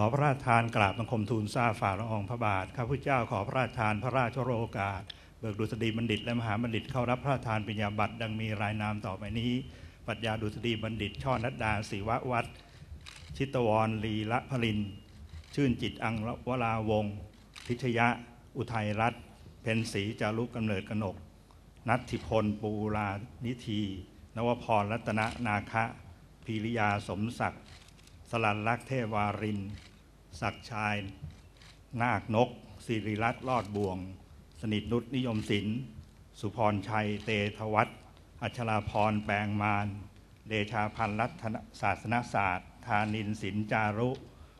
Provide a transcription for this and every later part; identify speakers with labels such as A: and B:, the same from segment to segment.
A: อพระราชทานกราบบังคมทูลทราบฝ่าละอองพระบาทข้าพเจ้าขอพระราชทานพระราชโอกาส เบิกดุษฎีบัณฑิต และมหาบัณฑิตเข้ารับพระราชทานปริญญาบัตรดังมีรายนามต่อไปนี้ปรัชญาดุษฎีบัณฑิต ช่อนัดดาศิววัฒน์ชิตวรลีละพลิน ชื่นจิตอังวราวงศ์พิชยะ อุทัยรัตน์เพนศรีจารุกำเนิดกนก นัทธิพล ปูรานิธี นวพรรัตนนาคะ พีริยาสมศักดิ์สลันลักษ์เทวาริน ศักชาย นาคนกสิริรัตน์รอดบวง สนิทนุษนิยมศิลป์สุพรชัย เตทวัฒอัชราพรแปลงมานเดชาพันธ์รัตนศาสนศาสตร์ ธานินศิลป์จารุ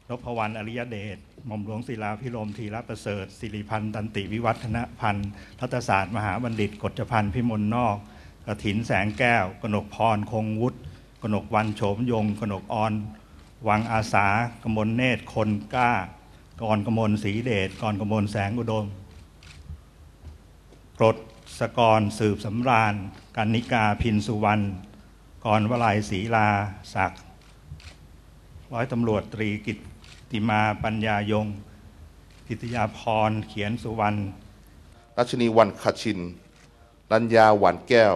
A: นพวรรณอริยเดชหม่อมหลวงศิลาพิรมธีรประเสริฐสิริพันธ์ตันติวิวัฒนพันธ์รัฐศาสตร์ มหาบัณฑิตกฎจพันธ์พิมลนอกกถินแสงแก้ว กนกพรคงวุฒิกนกวันโฉมยง กนกออน วังอาสากมลเนตรคนกล้ากรกมลศรีเดชกรกมลแสงอุดมกรดสกรสืบสำราญกันนิกาพินสุวรรณกรวลัยศรีลาศักดิ์ร้อยตำรวจตรีกิตติมาปัญญายง กิตยาพรเขียนสุวรรณ
B: รัชนีวันคชิน รัญญาหวานแก้ว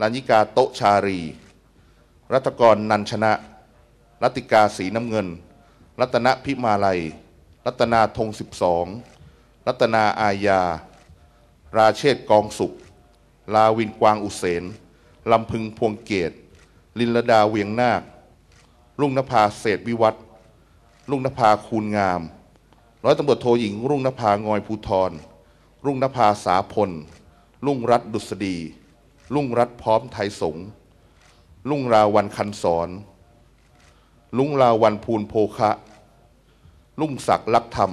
B: รัญญิกาโตชารี รัตกรนันชนะ รัติกาสีน้ำเงิน รัตนพิมาลัย รัตนาธงสิบสองรัตนาอาญา ราเชษฐกองสุข ลาวินกวางอุเสนลำพึงพวงเกต ลินลดาเวียงนาค รุ่งนภาเศษวิวัฒน์รุ่งนภาคูณงาม ร้อยตำรวจโทหญิง รุ่งนภางอยภูทร รุ่งนภาสาพล รุ่งรัตดุษฎีรุ่งรัตพร้อมไทยสงรุ่งราวันคันสอน รุ่งราวันภูลโภคะรุ่งศักดิ์ลักธรรม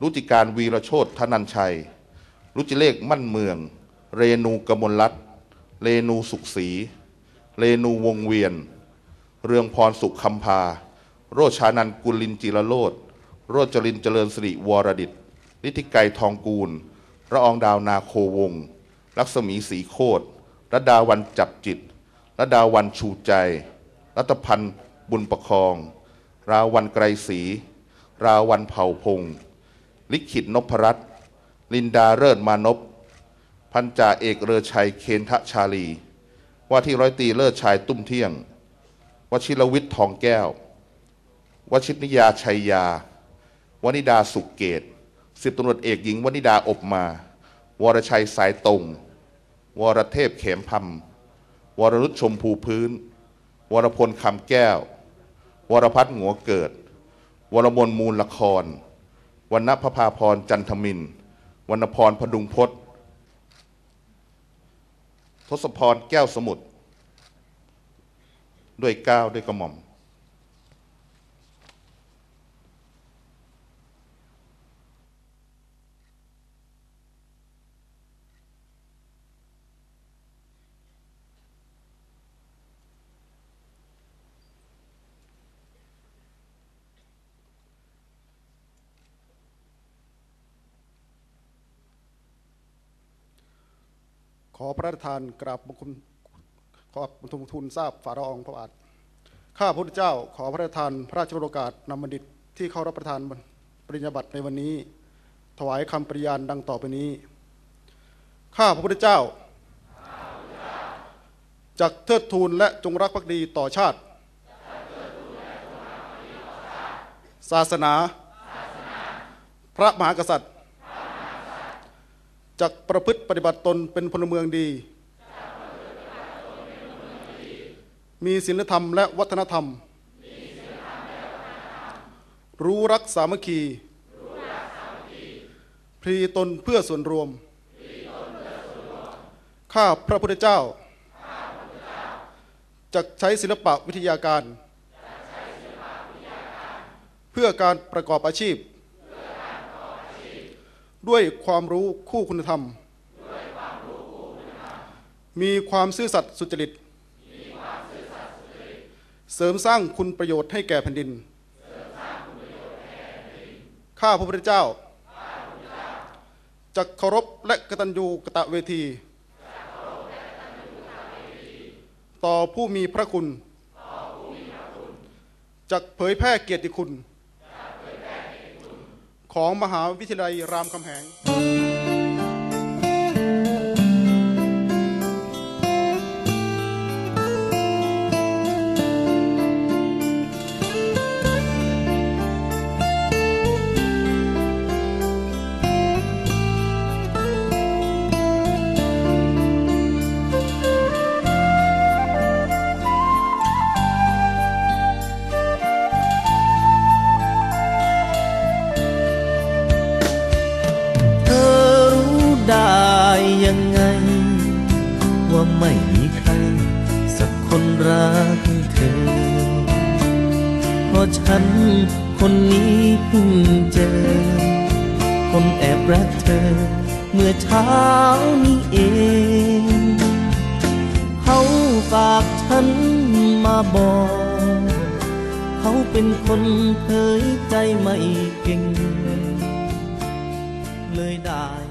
B: รุจิการวีรโชตธนันชัย รุจิเลขมั่นเมือง เรนูกมลรัตเรนูสุขศรีเรนูวงเวียน เรืองพรสุขคำพา โรชานันกุลินจิรโรธโรจรินเจริญสิริวรดิตนิติไกรทองกูล ระองดาวนาโควง ลักษมีสีโคตรระดาวันจับจิตระดาวันชูใจ รัตพันธ์ บุญประคอง ราวันไกรศรีราวันเผ่าพงศ์ลิขิตนพรัตน์ลินดาเลิศมานพพันจ่าเอกเรือชัยเคนทะชาลี ว่าที่ร้อยตีเลิศชายตุ้มเที่ยง วชิรวิทย์ทองแก้ว วชิตนิยาชัยยา วนิดาสุกเกตสิบตำรวจเอกหญิงวนิดาอบมา วรชัยสายตรง วรเทพเขมพัมวรนุชชมพูพื้น วรพลคำแก้ว วรพัฒน์หัวเกิด วรมนมูลละครวรรณพภาพรจันทมินวรรณพรพดุงพศทศพรแก้วสมุทรด้วยก้าวด้วยกระหม่อม
C: ขอพระราชทานกราบบังคมขอบังคมทูลทราบฝ่าละอองพระบาทข้าพระพุทธเจ้าขอพระราชทานพระราชโอกาสนำบัณฑิตที่เข้ารับประทานปริญญาบัตรในวันนี้ ถวายคำปริญาณดังต่อไปนี้ ข้าพระพุทธเจ้าจักเทิดทูนและจงรักภักดีต่อชาติ ศาสนา พระมหากษัตริย์ จักประพฤติปฏิบัติตนเป็นพลเมืองดี มีศีลธรรมและวัฒนธรรม รู้รักสามัคคี พรีตนเพื่อส่วนรวม ข้าพระพุทธเจ้า จักใช้ศิลปะวิทยาการ เพื่อการประกอบอาชีพ ด้วยความรู้คู่คุณธรรม มีความซื่อสัตย์สุจริต เสริมสร้างคุณประโยชน์ให้แก่แผ่นดิน ข้าพระพุทธเจ้าจะเคารพและกตัญญูกตเวที ต่อผู้มีพระคุณจะเผยแพร่เกียรติคุณ ของมหาวิทยาลัยรามคำแหง
D: ฉัน คนนี้เพิ่งเจอ คนแอบรักเธอ เมื่อเช้านี้เองเขาฝากฉันมาบอก เขาเป็นคนเผยใจไม่เก่ง เลยได้